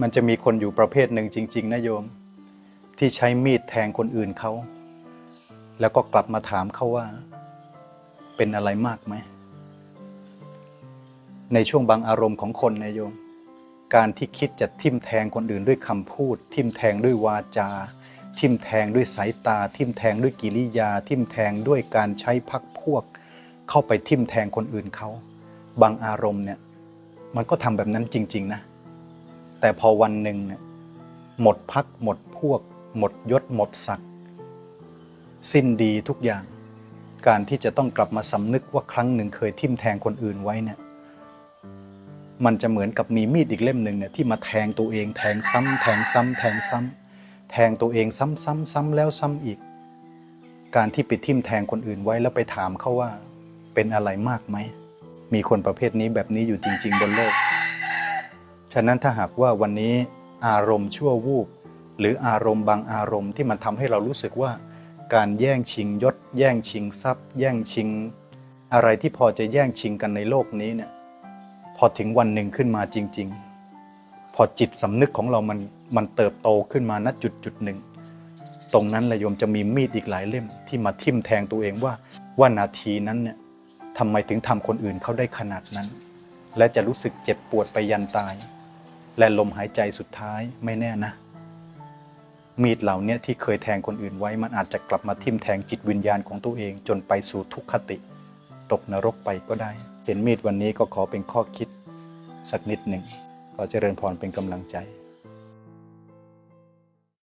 มันจะมีคนอยู่ประเภทหนึ่งจริง ๆนะโยม ที่ใช้มีดแทงคนอื่นเขา แล้วก็กลับมาถามเขาว่า เป็นอะไรมากไหม ในช่วงบางอารมณ์ของคนนะโยม การที่คิดจะทิ่มแทงคนอื่นด้วยคำพูด ทิ่มแทงด้วยวาจา ทิ่มแทงด้วยสายตา ทิ่มแทงด้วยกิริยา ทิ่มแทงด้วยการใช้พักพวก เข้าไปทิ่มแทงคนอื่นเขา บางอารมณ์เนี่ย มันก็ทำแบบนั้นจริง ๆ นะ แต่พอวันหนึ่งเนี่ยหมดพักหมดพวก หมดยศหมดศักดิ์สิ้นดีทุกอย่าง การที่จะต้องกลับมาสำนึกว่าครั้งหนึ่งเคยทิ่มแทงคนอื่นไว้เนี่ยมันจะเหมือนกับมีมีดอีกเล่มหนึ่งเนี่ยที่มาแทงตัวเองแทงซ้ำแทงซ้ำแทงซ้ำแทงตัวเองซ้ำซ้ำซ้ำแล้วซ้ำอีก การที่ไปทิ่มแทงคนอื่นไว้แล้วไปถามเขาว่า เป็นอะไรมากไหมมีคนประเภทนี้แบบนี้อยู่จริง ๆ บนโลก ฉะนั้นถ้าหากว่าวันนี้อารมณ์ชั่ววูบหรืออารมณ์บางอารมณ์ที่มันทำให้เรารู้สึกว่า การแย่งชิงยศ แย่งชิงทรัพย์ แย่งชิง อะไรที่พอจะแย่งชิงกันในโลกนี้เนี่ยพอถึงวันหนึ่งขึ้นมาจริง ๆ พอจิตสำนึกของเรามันมันเติบโตขึ้นมาณจุดจุดหนึ่ง ตรงนั้นแหละโยมจะมีมีดอีกหลายเล่มที่มาทิ่มแทงตัวเองว่าว่านาทีนั้นเนี่ยทำไมถึงทำคนอื่นเขาได้ขนาดนั้น และจะรู้สึกเจ็บปวดไปยันตาย และลมหายใจสุดท้ายไม่แน่นะ มีดเหล่านี้ที่เคยแทงคนอื่นไว้มันอาจจะกลับมาทิ่มแทงจิตวิญญาณของตัวเองจนไปสู่ทุกขติ ตกนรกไปก็ได้ เห็นมีดวันนี้ก็ขอเป็นข้อคิดสักนิดหนึ่งขอเจริญพรเป็นกำลังใจ